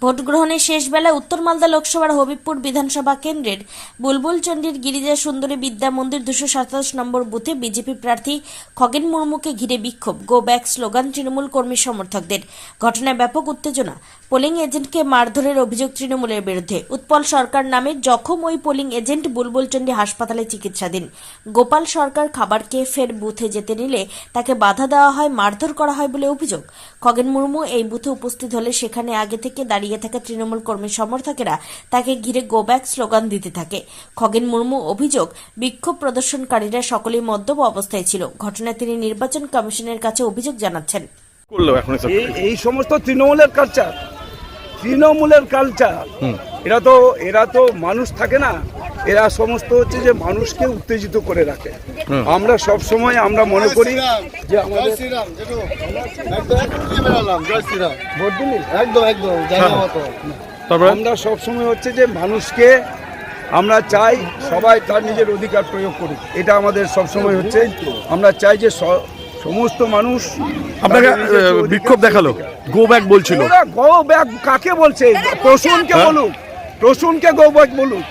Vote গ্রহণের শেষ বেলায় উত্তর মালদা লোকসভার হবিবপুর বিধানসভা কেন্দ্রের বুলবুল চণ্ডীর গিরিজা সুন্দরী বিদ্যা মন্দির দুশো সাতাশ নম্বর বুথে বিজেপি প্রার্থী খগেন মুর্মুকে ঘিরে বিক্ষোভ। গো ব্যাক স্লোগান তৃণমূল কর্মী সমর্থকদের। ঘটনায় ব্যাপক উত্তেজনা। পোলিং এজেন্টকে মারধরের অভিযোগ তৃণমূলের বিরুদ্ধে। উৎপল সরকার নামে জখম ওই পোলিং এজেন্ট বুলবুল চণ্ডী হাসপাতালে চিকিৎসাধীন। গোপাল সরকার খাবার খেয়ে ফের বুথে যেতে নিলে তাকে বাধা দেওয়া হয়, মারধর করা হয় বলে অভিযোগ। খগেন মুর্মু এই বুথে উপস্থিত হলে সেখানে আগে থেকে দাঁড়িয়ে থাকা তৃণমূল কর্মী সমর্থকেরা। তাকে ঘিরে গো ব্যাক স্লোগান দিতে থাকে। খগেন মুর্মু অভিযোগ বিক্ষোভ প্রদর্শনকারীরা সকলেই মদ্যপ অবস্থায় ছিল। ঘটনায় তিনি নির্বাচন কমিশনের কাছে অভিযোগ জানাচ্ছেন। এই সমস্ত তৃণমূলের কালচার তৃণমূলের কালচার এরা তো এরা তো মানুষ থাকে না। এরা সমস্ত হচ্ছে যে মানুষকে উত্তেজিত করে রাখে। আমরা সব সময় আমরা মনে করি যে আমাদের একদম একদম আমরা সব সময় হচ্ছে যে মানুষকে আমরা চাই সবাই তার নিজের অধিকার প্রয়োগ করুক। এটা আমাদের সব সময় হচ্ছে আমরা চাই যে সমস্ত মানুষ আপনাকে বিক্ষোভ দেখাল। গো ব্যাক বলছিল। গো ব্যাক কাকে বলছে? প্রসূনকে হ্যাঁ? বলুক। প্রসূনকে গো ব্যাক বলুক।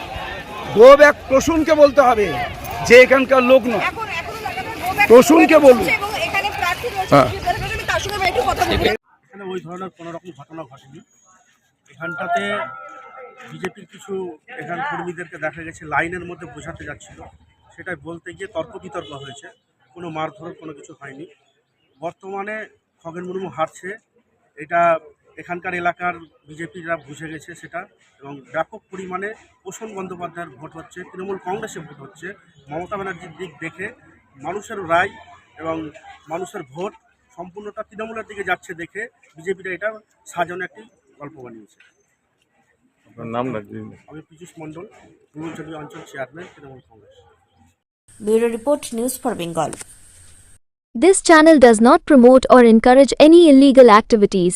গো ব্যাক প্রসূনকে বলতে হবে যে এখানকার লোক নয়। প্রসূনকে বলুন। হ্যাঁ। এখানে ওই ধরনের কোনো রকম ঘটনা ঘটেনি। এখানটাতে বিজেপির কিছু এখান কর্মীদেরকে দেখা গেছে লাইনের মধ্যে বোঝাতে যাচ্ছিল। সেটাই বলতে গিয়ে তর্ক বিতর্ক হয়েছে। কোনো মারধর কোনো কিছু হয়নি। বর্তমানে খগেন মুর্মু হারছে। এটা এখানকার এলাকার বিজেপিরা বুঝে গেছে সেটা এবং ব্যাপক পরিমাণে পোষণ বন্দ্যোপাধ্যায়ের ভোট হচ্ছে তৃণমূল কংগ্রেসে ভোট হচ্ছে। মমতা ব্যানার্জির দিক দেখে মানুষের রায় এবং মানুষের ভোট সম্পূর্ণটা তৃণমূলের দিকে যাচ্ছে দেখে বিজেপিটা এটা সাজানো একটি গল্প বানিয়েছে। নাম আমি পীযূষ মণ্ডল পূর্বাঞ্চলীয় অঞ্চল chairman Trinamool Congress. Bureau report news for Bengal. This channel does not promote or encourage any illegal activities.